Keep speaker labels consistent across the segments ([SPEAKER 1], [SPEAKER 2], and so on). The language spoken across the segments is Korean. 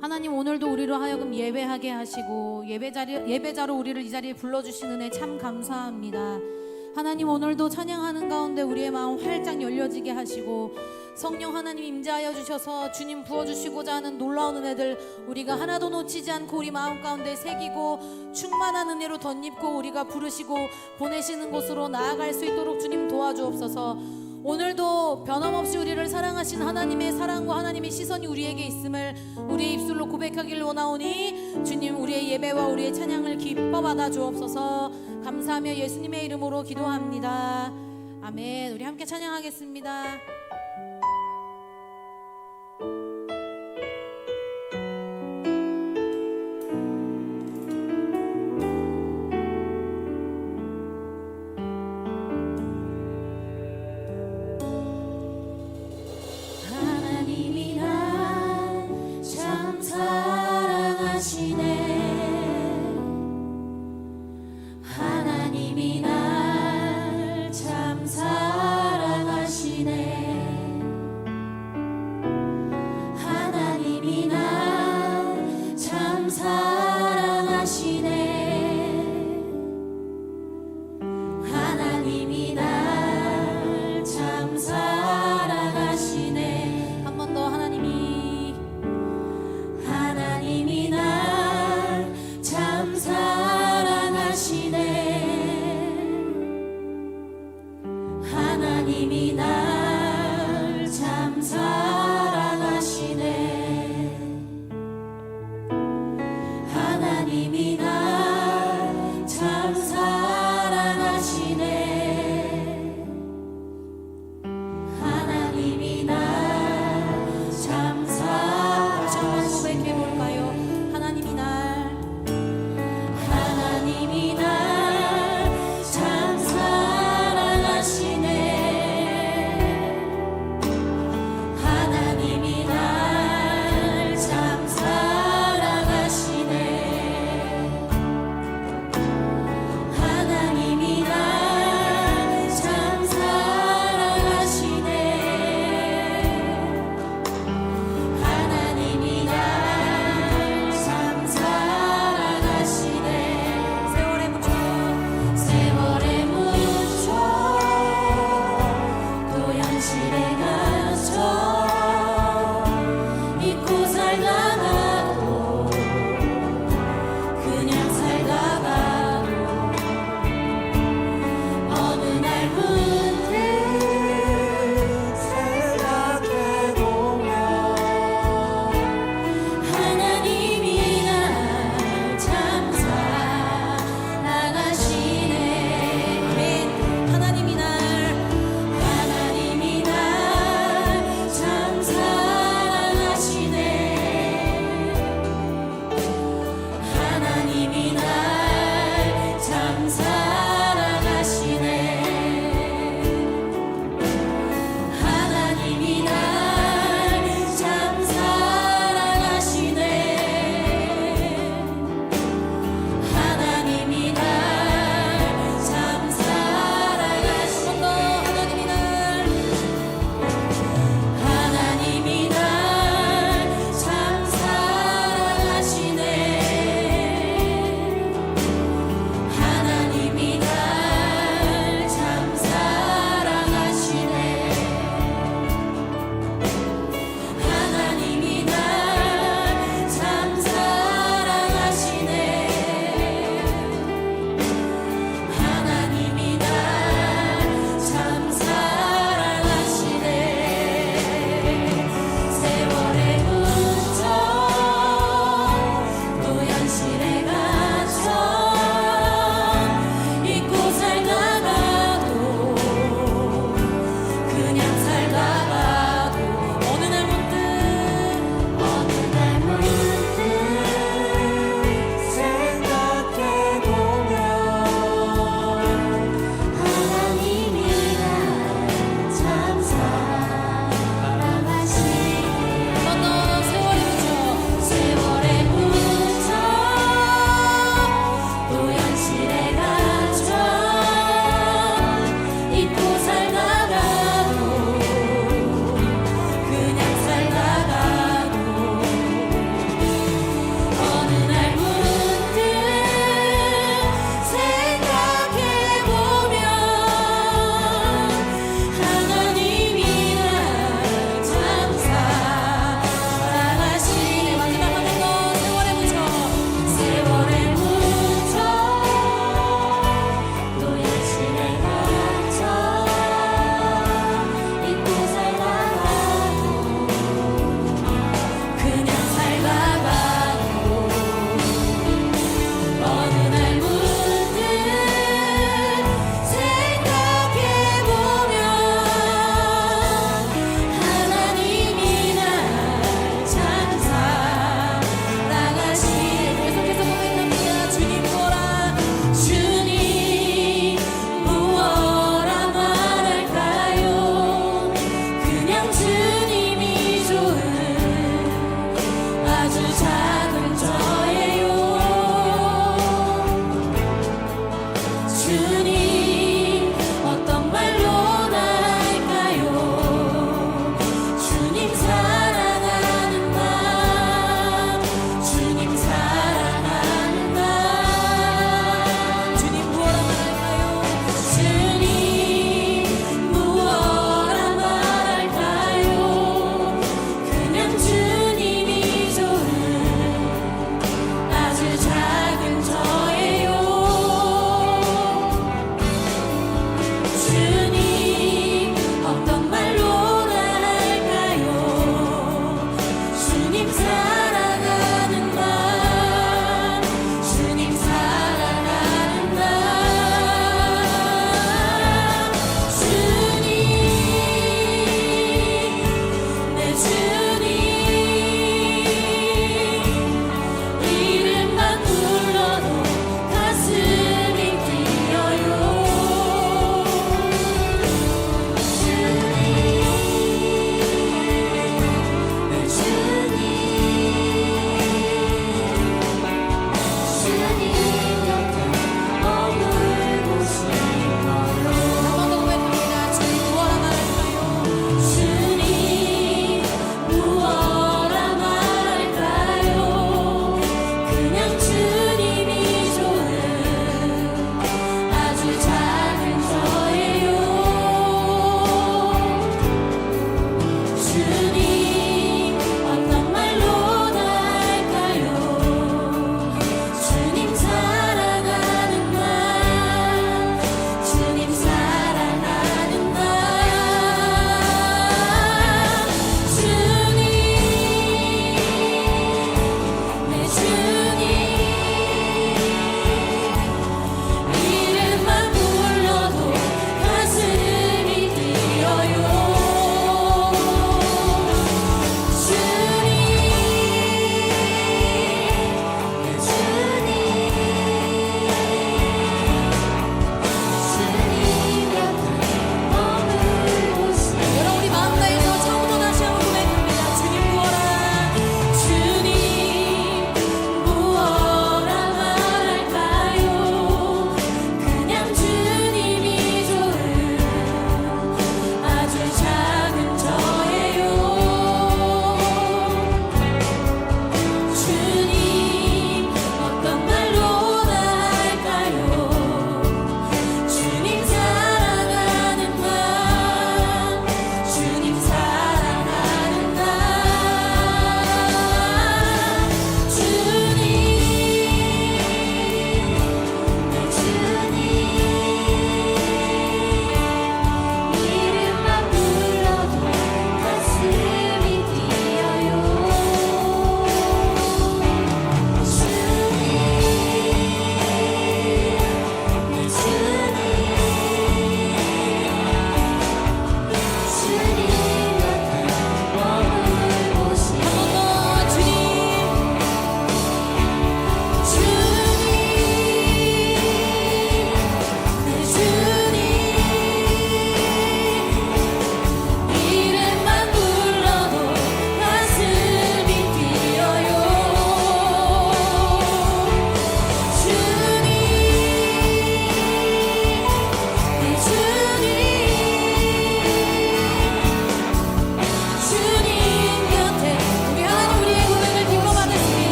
[SPEAKER 1] 하나님 오늘도 우리로 하여금 예배하게 하시고 예배 자리, 예배자로 우리를 이 자리에 불러 주신 은혜 참 감사합니다. 하나님 오늘도 찬양하는 가운데 우리의 마음 활짝 열려지게 하시고 성령 하나님 임재하여 주셔서 주님 부어주시고자 하는 놀라운 은혜들 우리가 하나도 놓치지 않고 우리 마음 가운데 새기고 충만한 은혜로 덧입고 우리가 부르시고 보내시는 곳으로 나아갈 수 있도록 주님 도와주옵소서 오늘도 변함없이 우리를 사랑하신 하나님의 사랑과 하나님의 시선이 우리에게 있음을 우리의 입술로 고백하기를 원하오니 주님 우리의 예배와 우리의 찬양을 기뻐 받아 주옵소서. 감사하며 예수님의 이름으로 기도합니다. 아멘. 우리 함께 찬양하겠습니다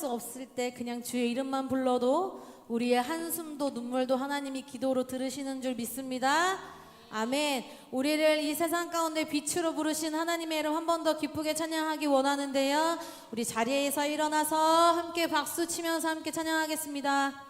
[SPEAKER 1] 수 없을 때 그냥 주의 이름만 불러도 우리의 한숨도 눈물도 하나님이 기도로 들으시는 줄 믿습니다 아멘. 우리를 이 세상 가운데 빛으로 부르신 하나님의 이름 한 번 더 기쁘게 찬양하기 원하는데요. 우리 자리에서 일어나서 함께 박수 치면서 함께 찬양하겠습니다.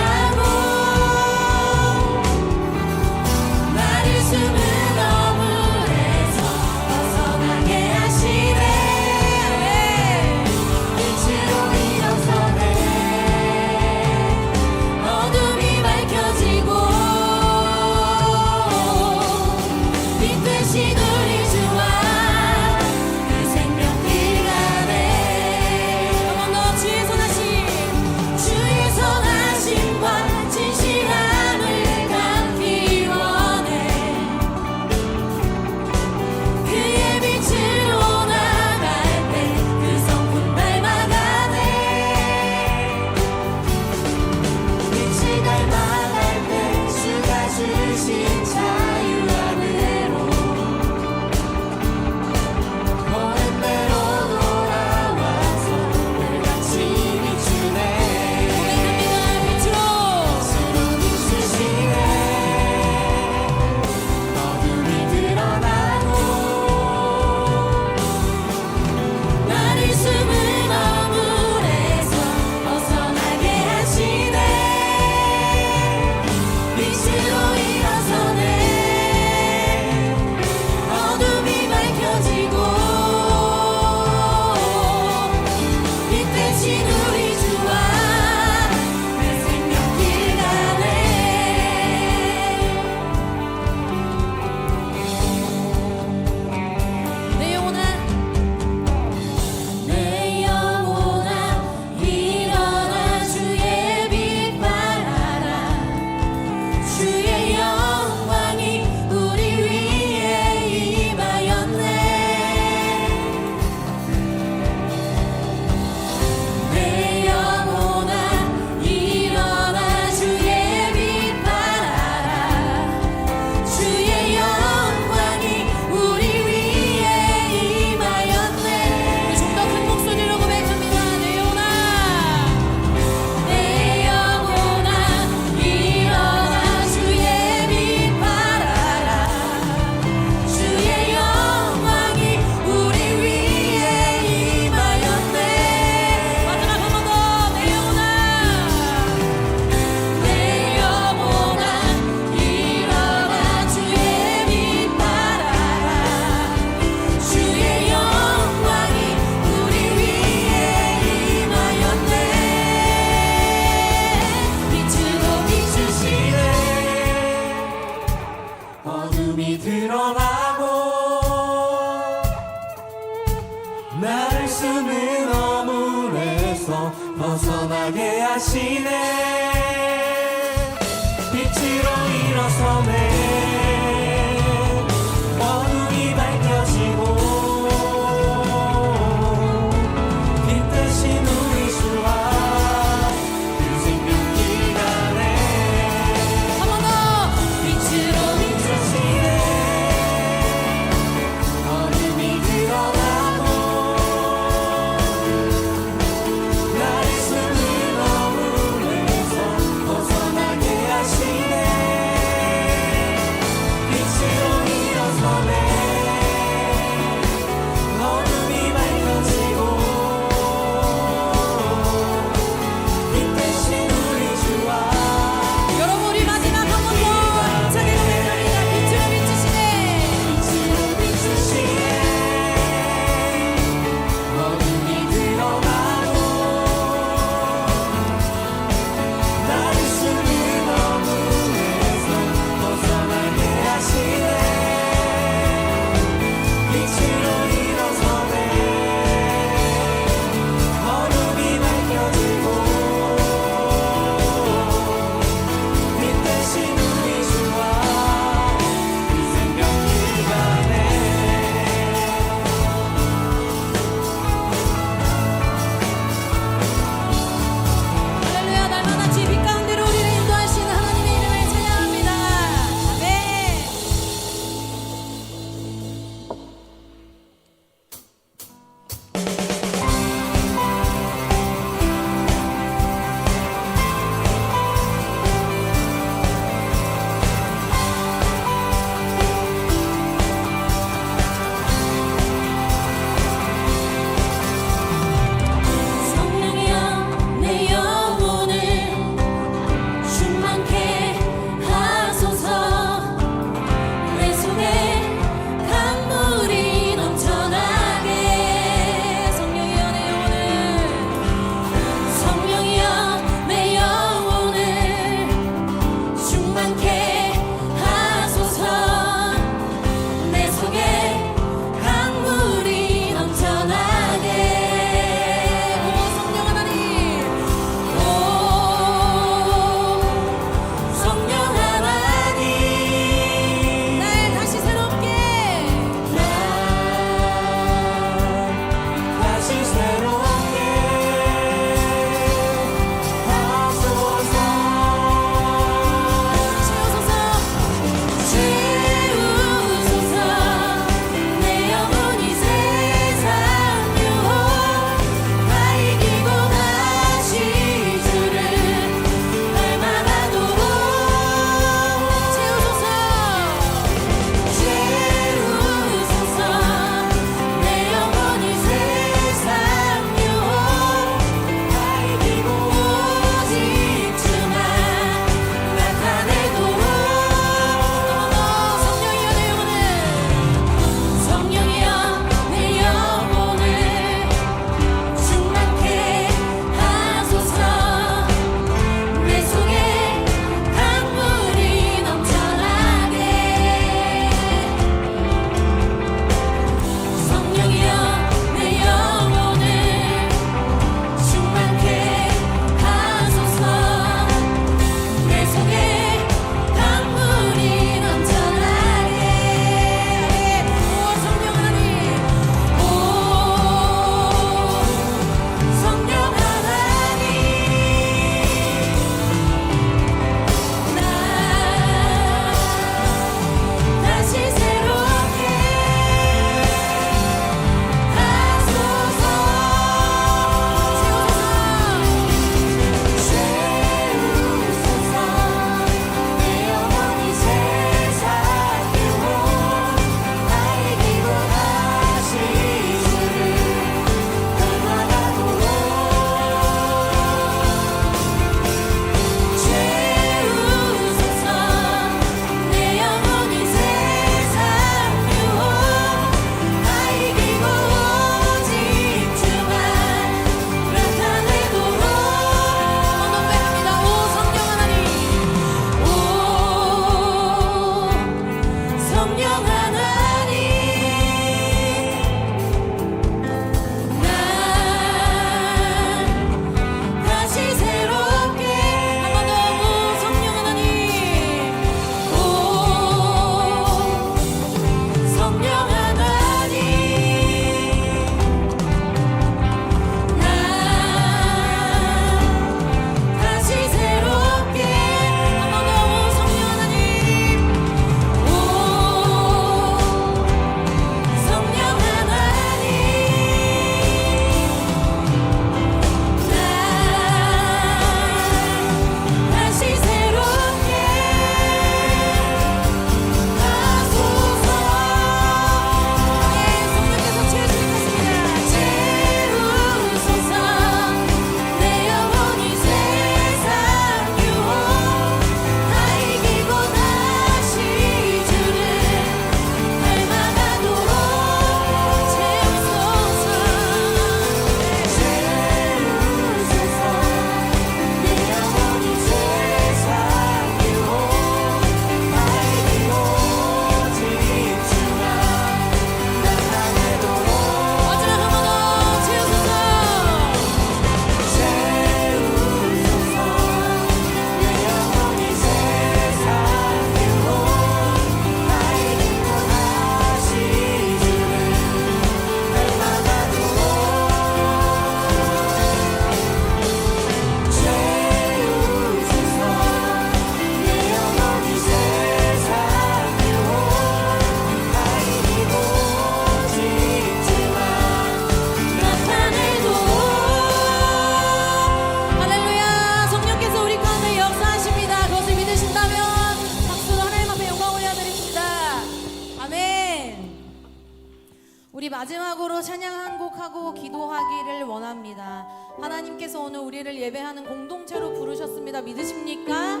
[SPEAKER 2] 예배하는 공동체로 부르셨습니다. 믿으십니까?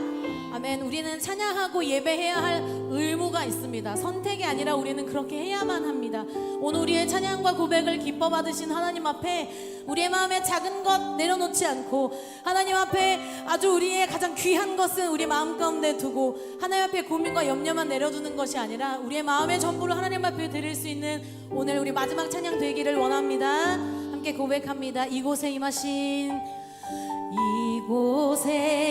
[SPEAKER 2] 아멘. 우리는 찬양하고 예배해야 할 의무가 있습니다. 선택이 아니라 우리는 그렇게 해야만 합니다. 오늘 우리의 찬양과 고백을 기뻐 받으신 하나님 앞에 우리의 마음에 작은 것 내려놓지 않고 하나님 앞에 아주 우리의 가장 귀한 것은 우리 마음 가운데 두고 하나님 앞에 고민과 염려만 내려두는 것이 아니라 우리의 마음의 전부를 하나님 앞에 드릴 수 있는 오늘 우리 마지막 찬양 되기를 원합니다. 함께 고백합니다. 이곳에 임하신 이곳에